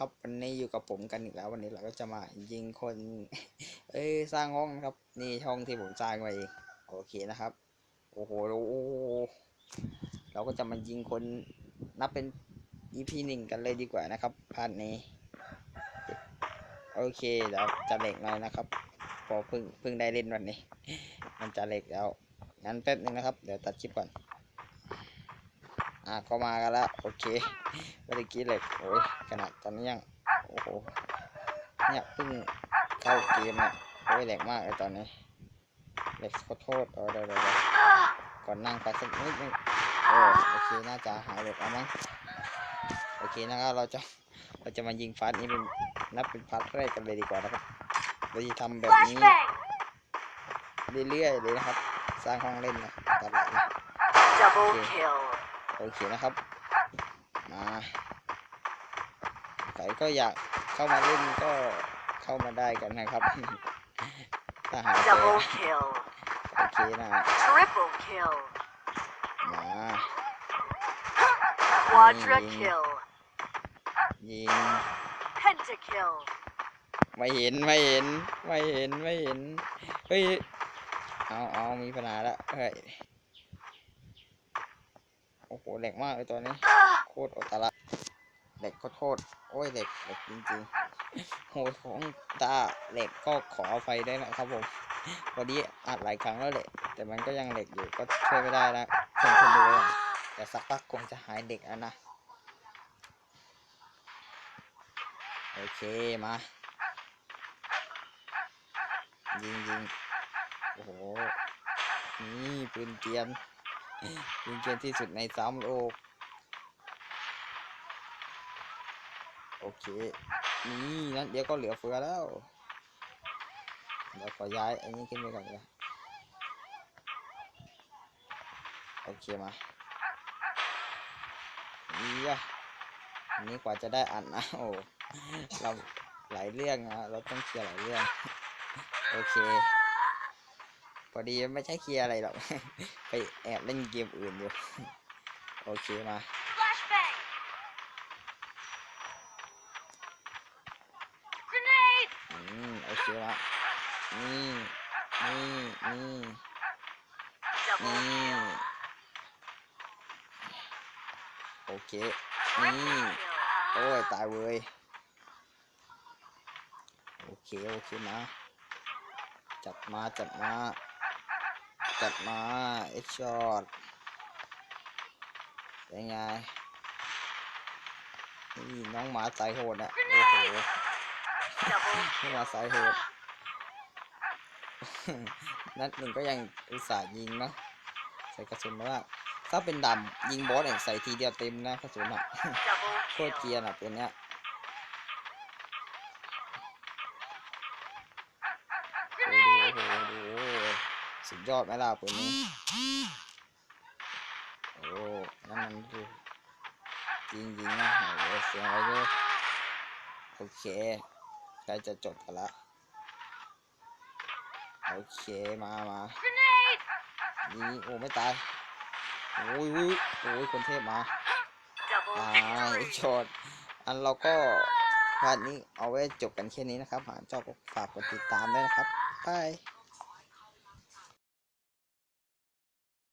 ครับวันนี้อยู่กับผมกันอีกแล้ววันนี้เราก็จะมายิงคน เอ้ยสร้างห้องครับ นี่ห้องที่ผมสร้างไว้เองโอเคนะครับ โอ้โหโอ้โเราก็จะมายิงคนนับเป็น EP หนึ่งกันเลยดีกว่านะครับพาร์ทนี้ โอเคเดี๋ยวจะเล็กหน่อยนะครับพอเพิ่งเพิ่งได้เล่นวันนี้ มันจะเล็กแล้วงั้นแป๊บนึงนะครับ เดี๋ยวตัดคลิปก่อน อะก็มากันแล้วโอเคเมื่อกี้เหล็กโอ้ยขนาดตอนนี้ยังโอ้โหเนี่ยเพิ่งเข้าเกมเนี่ยโอ้ยเหลกมากเลยตอนนี้เหล็กขอโทษเออเดี๋ยวเดี๋ยวก่อนนั่งไปสักนิดนึงโอ้โอเคน่าจะหายเหล็กแล้วมั้งโอเคนะครับเราจะเราจะมายิงฟัดนี้เป็นนับเป็นพาร์ทแรกกันเลยดีกว่านะครับเราจะทำแบบนี้เรื่อยๆเลยนะครับ สร้างห้องเล่นนะตลอดเลย Double kill. โอเคนะครับ มาใครก็อยากเข้ามาเล่นก็เข้ามาได้กันนะครับถ้าหาเจอ Double kill. โอเคนะ Triple kill. มา Quadra Mm. kill. ยิง Pentakill. ไม่เห็นไม่เห็นไม่เห็นไม่เห็นเฮ้ยเอาเอามีปัญหาละเฮ้ย โอ้โหแหลกมากเลยตัวนี้ โคตรอัตละเหล็กขอโทษโอ้ยเหล็กเหล็กจริงๆโหของตาเหล็กก็ขออภัยด้นะครับผมวันนี้อัดหลายครั้งแล้วแหละ แต่มันก็ยังเหล็กอยู่ก็ช่วยไม่ได้นะคนคนดูอะแต่สักพักคงจะหายเด็กแล้วนะ โอเคมา ยิงยิงโอ้โห นี่ปืนเกรียน ปืนเกรียนที่สุดในสามโลก โอเค นี่นั่นเดี๋ยวก็เหลือเฟือแล้ว เดี๋ยวขอย้ายอันนี้ขึ้นไปก่อนเลยโอเคมานี่อะนนี้กว่าจะได้อ่านนะโอ้เราหลายเรื่องนะเราต้องเคลียร์หลายเรื่อง โอเค พอดีไม่ใช่เคลียร์อะไรหรอก ไปแอบเล่นเกมอื่นอยู่ โอเคมา Flashbang. Grenade. อืมโอเคละนี่นี่นี่ Double นี่ kill. โอเค Triple นี่ kill. โอ้ย ตายเว้ย โอเค โอเคมาจัดมา จัดมา จัดมาเอ็กช็อตเป็นไงนี่น้องหมาสายโหดอะโอ้โห Double น้องหมา kill. สายโหด นัดหนึ่งก็ยังอุตส่าห์ยิงเนาะใส่กระสุนมาว่าถ้าเป็นดำยิงบอสเนี่ยใส่ทีเดียวเต็มนะกระสุนอะ Double โคตร kill. เกรียร์อะตัวเนี้ย โอ้โหโอ้โหโอ้โห สุดยอดไหมล่ะปืนนี้ โอ้นั่นมันคือจริงจริงนะโอ้เสียงอะไรก็โอเคใกล้จะจบกันละ โอเค มามานี่โอ้ ไม่ตาย โอ้ยโอ้ยโอ้ยคนเทพมา Double อ่า victory. โชดอันเราก็พาร์ทนี้เอาไว้จบกันแค่นี้นะครับ หากชอบก็ฝากกดติดตามด้วยนะครับบาย